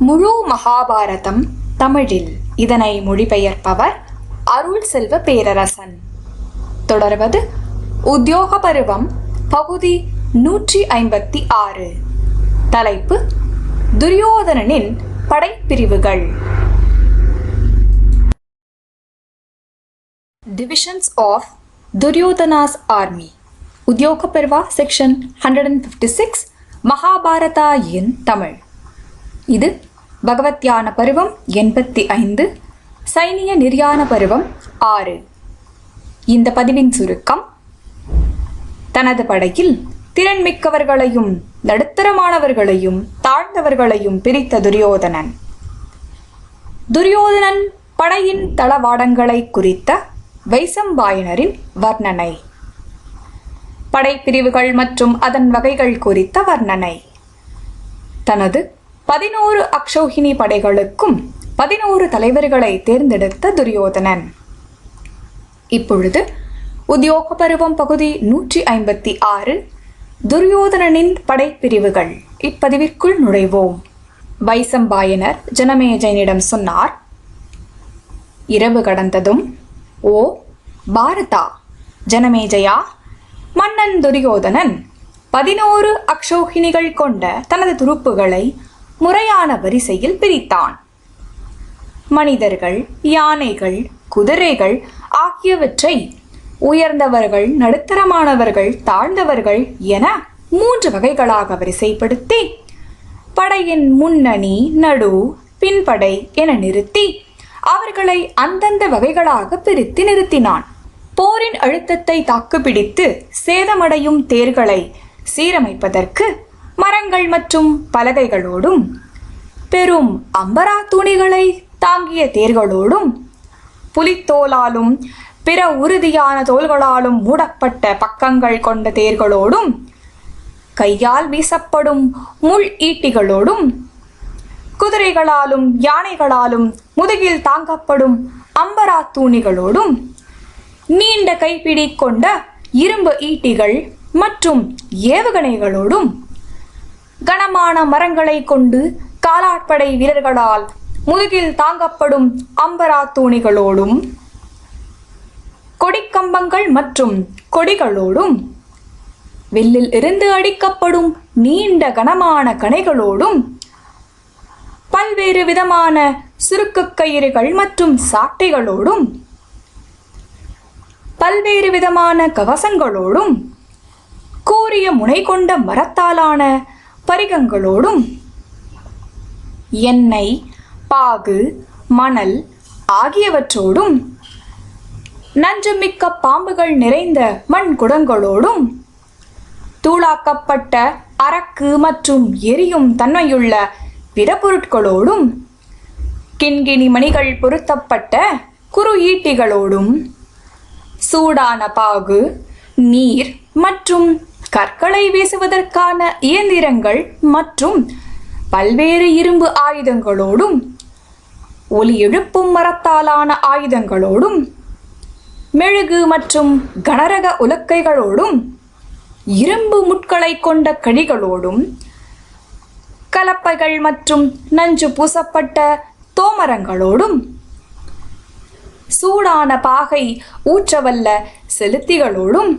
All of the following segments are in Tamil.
முழு மகாபாரதம் தமிழில். இதனை மொழிபெயர்ப்பவர் அருள் செல்வ பேரரசன். தொடர்வது உத்தியோக பருவம் பகுதி நூற்றி ஐம்பத்தி ஆறு தலைப்பு துரியோதனனின் படைப்பிரிவுகள். Divisions of Duryodhana's army Udyoga Parva section hundred and fifty six Mahabharata in Tamil. இது பகவத்யான பருவம் எண்பத்தி ஐந்து சைனிய நிர்யாண பருவம் ஆறு. இந்த பதிவின் சுருக்கம் தனது படையில் திறன்மிக்கவர்களையும் நடுத்தரமானவர்களையும் தாழ்ந்தவர்களையும் பிரித்த துரியோதனன். துரியோதனன் படையின் தளவாடங்களை குறித்த வைசம்பாயனரின் வர்ணனை. படைப்பிரிவுகள் மற்றும் அதன் வகைகள் குறித்த வர்ணனை. தனது பதினோரு அக்ஷோகினி படைகளுக்கும் பதினோரு தலைவர்களை தேர்ந்தெடுத்த துரியோதனன். இப்பொழுது உத்தியோக பருவம் பகுதி நூற்றி ஐம்பத்தி ஆறு துரியோதனனின் படைப்பிரிவுகள் இப்பதிவிற்குள் நுழைவோம். வைசம்பாயனர் ஜனமேஜயனிடம் சொன்னார் இரவு கடந்ததும் ஓ பாரதா ஜனமேஜயா மன்னன் துரியோதனன் பதினோரு அக்ஷோகினிகள் கொண்ட தனது துருப்புகளை முறையான வரிசையில் பிரித்தான். மனிதர்கள் யானைகள் குதிரைகள் ஆகியவற்றை உயர்ந்தவர்கள் நடுத்தரமானவர்கள் தாழ்ந்தவர்கள் என மூன்று வகைகளாக வரிசைப்படுத்தி படையின் முன்னணி நடு பின்படை என நிறுத்தி அவர்களை அந்தந்த வகைகளாக பிரித்து நிறுத்தினான். போரின் அழுத்தத்தை தாக்குப்பிடித்து சேதமடையும் தேர்களை சீரமைப்பதற்கு மரங்கள் மற்றும் பலகைகளோடும் பெரும் அம்பரா துணிகளை தாங்கிய தேர்களோடும் புலித்தோலாலும் பிற உறுதியான தோள்களாலும் மூடப்பட்ட பக்கங்கள் கொண்ட தேர்களோடும் கையால் வீசப்படும் முள் ஈட்டிகளோடும் குதிரைகளாலும் யானைகளாலும் முதுகில் தாங்கப்படும் அம்பரா தூணிகளோடும் நீண்ட கைப்பிடி கொண்ட இரும்பு ஈட்டிகள் மற்றும் ஏவுகணைகளோடும் கனமான மரங்களை கொண்டு காலாட்படை வீரர்களால் முதுகில் தாங்கப்படும் அம்பரா தூணிகளோடும் கொடிக்கம்பங்கள் மற்றும் கொடிகளோடும் வில்லில் இருந்து அடிக்கப்படும் நீண்ட கனமான கணைகளோடும் பல்வேறு விதமான சுருக்குக் கயிறுகள் மற்றும் சாட்டைகளோடும் பல்வேறு விதமான கவசங்களோடும் கூரிய முனை கொண்ட மரத்தாலான பரிகங்களோடும். எண்ணெய் பாகு மணல் ஆகியவற்றோடும். நஞ்சுமிக்க பாம்புகள் நிறைந்த மண் குடங்களோடும் தூளாக்கப்பட்ட அரக்கு மற்றும் எரியும் தன்மையுள்ள பிற பொருட்களோடும் கிண்கிணி மணிகள் பொருத்தப்பட்ட குறு ஈட்டிகளோடும் சூடான பாகு நீர் மற்றும் கற்களை வீசுவதற்கான இயந்திரங்கள் மற்றும் பல்வேறு இரும்பு ஆயுதங்களோடும் ஒலி எழுப்பும் மரத்தாலான ஆயுதங்களோடும் மெழுகு மற்றும் கனரக உலக்கைகளோடும் இரும்பு முட்களை கொண்ட கழிகளோடும் கலப்பைகள் மற்றும் நஞ்சு பூசப்பட்ட தோமரங்களோடும் சூடான பாகை ஊற்றவல்ல செலுத்திகளோடும்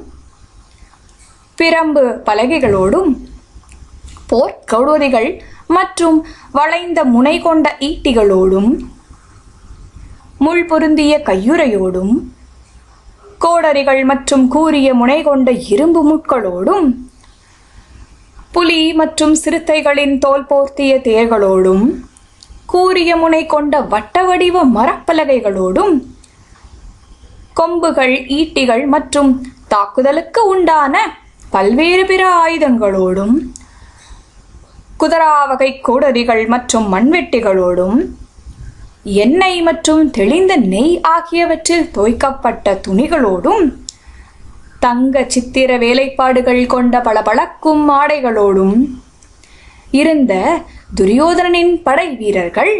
பிரம்பு பலகைகளோடும் போர்க்கவுடரிகள் மற்றும் வளைந்த முனை கொண்ட ஈட்டிகளோடும் முள் பொருந்திய கையுறையோடும் கோடரிகள் மற்றும் கூரிய முனை கொண்ட இரும்பு முட்களோடும் புலி மற்றும் சிறுத்தைகளின் தோல் போர்த்திய தேர்களோடும் கூரிய முனை கொண்ட வட்ட வடிவ மரப்பலகைகளோடும் கொம்புகள் ஈட்டிகள் மற்றும் தாக்குதலுக்கு உண்டான பல்வேறு பிற ஆயுதங்களோடும் குதிரா வகை கோடரிகள் மற்றும் மண்வெட்டிகளோடும் எண்ணெய் மற்றும் தெளிந்த நெய் ஆகியவற்றில் தோய்க்கப்பட்ட துணிகளோடும் தங்க சித்திர வேலைப்பாடுகள் கொண்ட பல பழக்கும் ஆடைகளோடும் இருந்த துரியோதனின் படை வீரர்கள்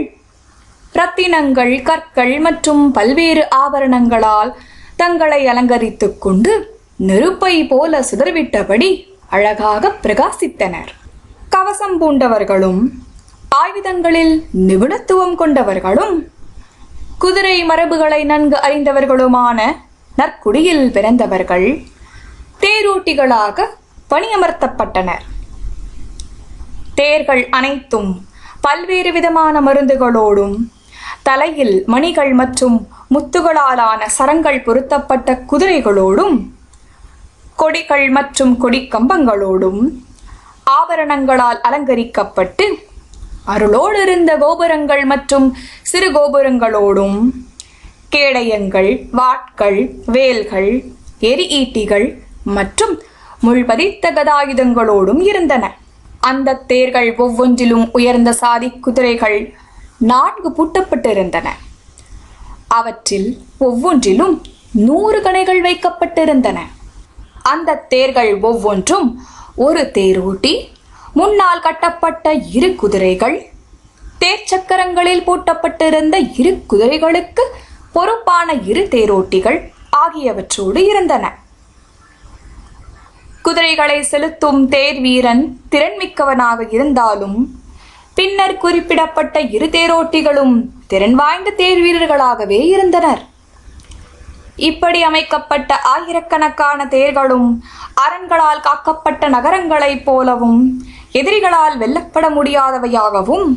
ரத்தினங்கள் கற்கள் மற்றும் பல்வேறு ஆபரணங்களால் தங்களை அலங்கரித்துக் கொண்டு நெருப்பை போல சுடர்விட்டபடி அழகாக பிரகாசித்தனர். கவசம் பூண்டவர்களும் ஆயுதங்களில் நிபுணத்துவம் கொண்டவர்களும் குதிரை மரபுகளை நன்கு அறிந்தவர்களுமான நற்குடியில் பிறந்தவர்கள் தேரோட்டிகளாக பணியமர்த்தப்பட்டனர். தேர்கள் அனைத்தும் பல்வேறு விதமான மருந்துகளோடும் தலையில் மணிகள் மற்றும் முத்துகளாலான சரங்கள் பொருத்தப்பட்ட குதிரைகளோடும் கொடிகள் மற்றும் கொடிக்கம்பங்களோடும் ஆபரணங்களால் அலங்கரிக்கப்பட்டு அருளோடு இருந்த கோபுரங்கள் மற்றும் சிறு கோபுரங்களோடும் கேடயங்கள் வாட்கள் வேல்கள் எரி ஈட்டிகள் மற்றும் முள்பதித்த கதாயுதங்களோடும் இருந்தன. அந்த தேர்கள் ஒவ்வொன்றிலும் உயர்ந்த சாதி குதிரைகள் நான்கு பூட்டப்பட்டிருந்தன. அவற்றில் ஒவ்வொன்றிலும் நூறு கணைகள் வைக்கப்பட்டிருந்தன. அந்த தேர்கள் ஒவ்வொன்றும் ஒரு தேரோட்டி முன்னால் கட்டப்பட்ட இரு குதிரைகள் தேர் சக்கரங்களில் பூட்டப்பட்டிருந்த இரு குதிரைகளுக்கு பொறுப்பான இரு தேரோட்டிகள் ஆகியவற்றோடு இருந்தன. குதிரைகளை செலுத்தும் தேர் வீரன் திறன்மிக்கவனாக இருந்தாலும் பின்னர் குறிப்பிடப்பட்ட இரு தேரோட்டிகளும் திறன் வாய்ந்த தேர் வீரர்களாகவே இருந்தனர். இப்படி அமைக்கப்பட்ட ஆயிரக்கணக்கான தேர்களும் அரண்களால் காக்கப்பட்ட நகரங்களைப் போலவும் எதிரிகளால் வெல்லப்பட முடியாதவையாகவும்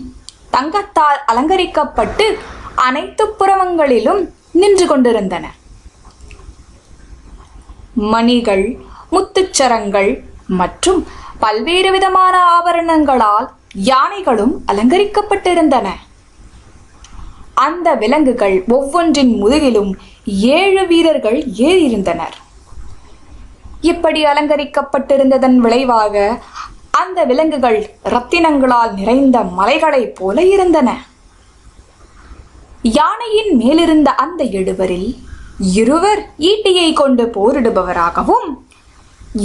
தங்கத்தால் அலங்கரிக்கப்பட்டு அனைத்து புறவங்களிலும் நின்று கொண்டிருந்தன. மணிகள் முத்துச்சரங்கள் மற்றும் பல்வேறு விதமான ஆபரணங்களால் யானைகளும் அலங்கரிக்கப்பட்டிருந்தன. அந்த விலங்குகள் ஒவ்வொன்றின் முதுகிலும் ஏழு வீரர்கள் ஏறியிருந்தனர். இப்படி அலங்கரிக்கப்பட்டிருந்ததன் விளைவாக அந்த விலங்குகள் ரத்தினங்களால் நிறைந்த மலைகளைப் போல இருந்தன. யானையின் மேலிருந்த அந்த எழுவரில் இருவர் ஈட்டியை கொண்டு போரிடுபவராகவும்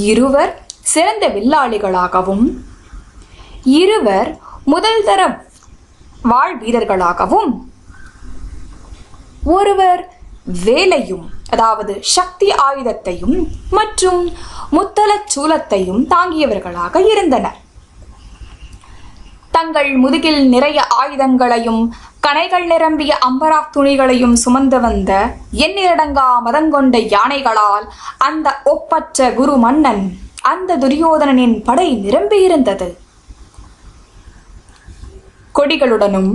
இருவர் சிறந்த வில்லாளிகளாகவும் இருவர் முதல் தர வாழ் வீரர்களாகவும் ஒருவர் வேலையும் அதாவது சக்தி ஆயுதத்தையும் மற்றும் முத்தலச் சூலத்தையும் தாங்கியவர்களாக இருந்தனர். தங்கள் முதுகில் நிறைய ஆயுதங்களையும் கனைகள் நிரம்பிய அம்பரா துணிகளையும் சுமந்து வந்த எண்ணிரடங்கா மதங்கொண்ட யானைகளால் அந்த ஒப்பற்ற குரு மன்னன் அந்த துரியோதனனின் படை நிரம்பியிருந்தது. கொடிகளுடனும்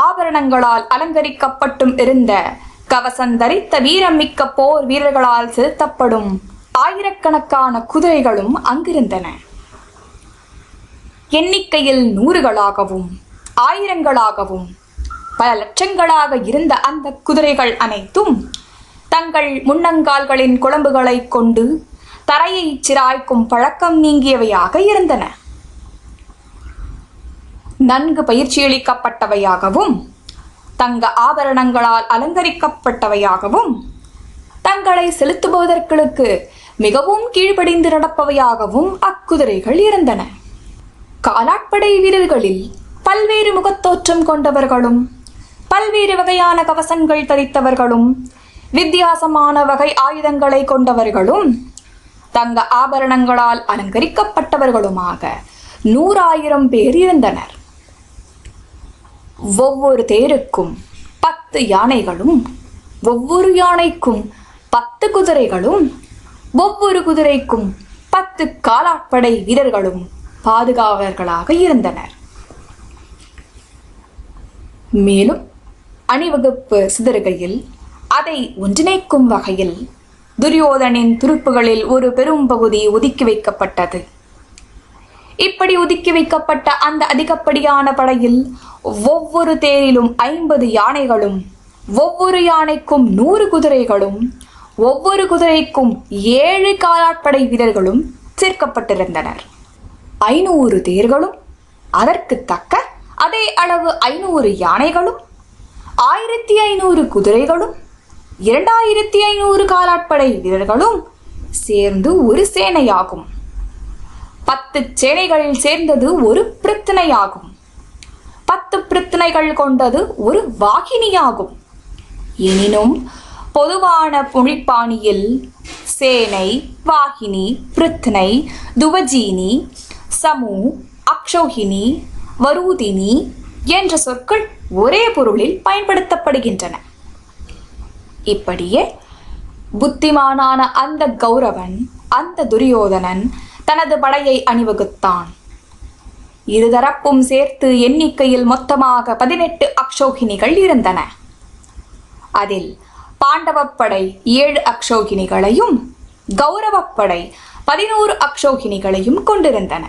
ஆபரணங்களால் அலங்கரிக்கப்பட்டும் இருந்த கவசம் தரித்த வீரமிக்க போர் வீரர்களால் செலுத்தப்படும் ஆயிரக்கணக்கான குதிரைகளும் அங்கிருந்தன. எண்ணிக்கையில் நூறுகளாகவும் ஆயிரங்களாகவும் பல லட்சங்களாக இருந்த அந்த குதிரைகள் அனைத்தும் தங்கள் முன்னங்கால்களின் குழம்புகளைக் கொண்டு தரையை சிராய்க்கும் பழக்கம் நீங்கியவையாக இருந்தன. நன்கு பயிற்சியளிக்கப்பட்டவையாகவும் தங்க ஆபரணங்களால் அலங்கரிக்கப்பட்டவையாகவும் தங்களை செலுத்துபவதற்கு மிகவும் கீழ்ப்படிந்து நடப்பவையாகவும் அக்குதிரைகள் இருந்தன. காலாட்படை வீரர்களில் பல்வேறு முகத்தோற்றம் கொண்டவர்களும் பல்வேறு வகையான கவசங்கள் தரித்தவர்களும் வித்தியாசமான வகை ஆயுதங்களை கொண்டவர்களும் தங்க ஆபரணங்களால் அலங்கரிக்கப்பட்டவர்களுமாக நூறாயிரம் பேர் இருந்தனர். ஒவ்வொரு தேருக்கும் பத்து யானைகளும் ஒவ்வொரு யானைக்கும் பத்து குதிரைகளும் ஒவ்வொரு குதிரைக்கும் பத்து காலாட்படை வீரர்களும் பாதுகாவலர்களாக இருந்தனர். மேலும் அணிவகுப்பு சிதறுகையில் அதை ஒன்றிணைக்கும் வகையில் துரியோதனின் துருப்புகளில் ஒரு பெரும் பகுதி ஒதுக்கி வைக்கப்பட்டது. இப்படி ஒதுக்கி வைக்கப்பட்ட அந்த அதிகப்படியான படையில் ஒவ்வொரு தேரிலும் ஐம்பது யானைகளும் ஒவ்வொரு யானைக்கும் நூறு குதிரைகளும் ஒவ்வொரு குதிரைக்கும் ஏழு காலாட்படை வீரர்களும் சேர்க்கப்பட்டிருந்தனர். ஐநூறு தேர்களும் அதற்கு தக்க அதே அளவு ஐநூறு யானைகளும் ஆயிரத்தி ஐநூறு குதிரைகளும் இரண்டாயிரத்தி ஐநூறு காலாட்படை வீரர்களும் சேர்ந்து ஒரு சேனையாகும். பத்து சேனைகள் சேர்ந்தது ஒரு பிரித்தனையாகும். பத்து பிரித்தனைகள் கொண்டது ஒரு வாகினியாகும். எனினும் பொதுவான புழிப்பாணியில் சேனை வாகினி பிரித்தனை துவஜீனி சமு அக்ஷோகினி வரூதினி என்ற சொற்கள் ஒரே பொருளில் பயன்படுத்தப்படுகின்றன. இப்படியே புத்திமானான அந்த கௌரவன் அந்த துரியோதனன் தனது படையை அணிவகுத்தான். இருதரப்பும் சேர்த்து எண்ணிக்கையில் மொத்தமாக பதினெட்டு அக்ஷோகினிகள் இருந்தன. அதில் பாண்டவப்படை ஏழு அக்ஷோகினிகளையும் கௌரவப்படை பதினோரு அக்ஷோகினிகளையும் கொண்டிருந்தன.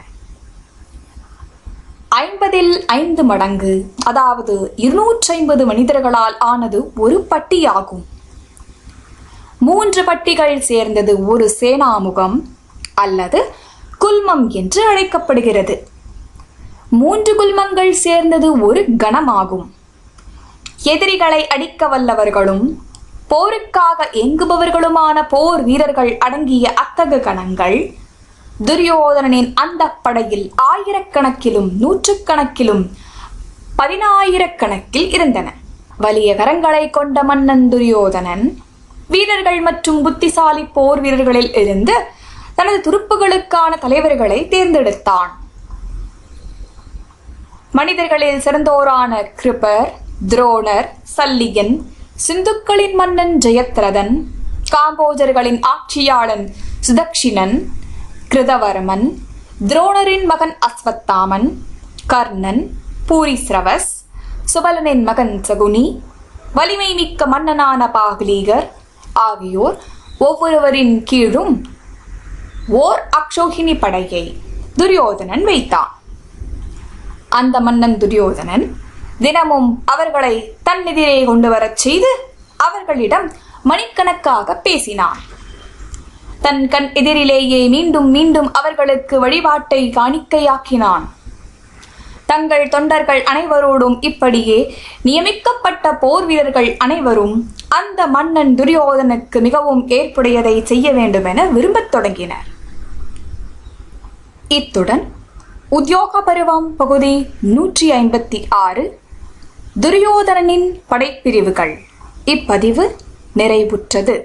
ஐம்பதில் ஐந்து மடங்கு அதாவது இருநூற்றி ஐம்பது மனிதர்களால் ஆனது ஒரு பட்டியாகும். மூன்று பட்டிகள் சேர்ந்தது ஒரு சேனாமுகம் அல்லது குல்மம் என்று அழைக்கப்படுகிறது. மூன்று குல்மங்கள் சேர்ந்தது ஒரு கணமாகும். எதிரிகளை அடிக்க வல்லவர்களும் போருக்காக எங்குபவர்களுமான போர் வீரர்கள் அடங்கிய அத்தகு கணங்கள் துரியோதனனின் அந்த படையில் ஆயிரக்கணக்கிலும் நூற்றுக்கணக்கிலும் பதினாயிரக்கணக்கில் இருந்தன. வலிய கரங்களை கொண்ட மன்னன் துரியோதனன் வீரர்கள் மற்றும் புத்திசாலி போர் வீரர்களில் இருந்து தனது துருப்புகளுக்கான தலைவர்களை தேர்ந்தெடுத்தான். மனிதர்களில் சிறந்தோரான கிருபர் துரோணர் சல்லியன் சிந்துக்களின் மன்னன் ஜெயத்ரதன் காம்போஜர்களின் ஆட்சியாளன் சுதக்ஷிணன் கிருதவர்மன் துரோணரின் மகன் அஸ்வத்தாமன் கர்ணன் பூரிஸ்ரவஸ் சுபலனின் மகன் சகுனி வலிமை மிக்க மன்னனான பாகலீகர் ஆகியோர் ஒவ்வொருவரின் கீழும் ஓர் அக்ஷோகினி படையை துரியோதனன் வைத்தான். அந்த மன்னன் துரியோதனன் தினமும் அவர்களை தன்னெதிரே கொண்டு வரச் செய்து அவர்களிடம் மணிக்கணக்காக பேசினான். தன் கண் எதிரிலேயே மீண்டும் மீண்டும் அவர்களுக்கு வழிபாட்டை காணிக்கையாக்கினான். தங்கள் தொண்டர்கள் அனைவரோடும் இப்படியே நியமிக்கப்பட்ட போர் வீரர்கள் அனைவரும் அந்த மன்னன் துரியோதனுக்கு மிகவும் ஏற்புடையதை செய்ய வேண்டுமென விரும்பத் தொடங்கினர். இத்துடன் உத்தியோக பருவம் பகுதி நூற்றி ஐம்பத்தி ஆறு துரியோதனனின் படைப்பிரிவுகள் இப்பதிவு நிறைவுற்றது.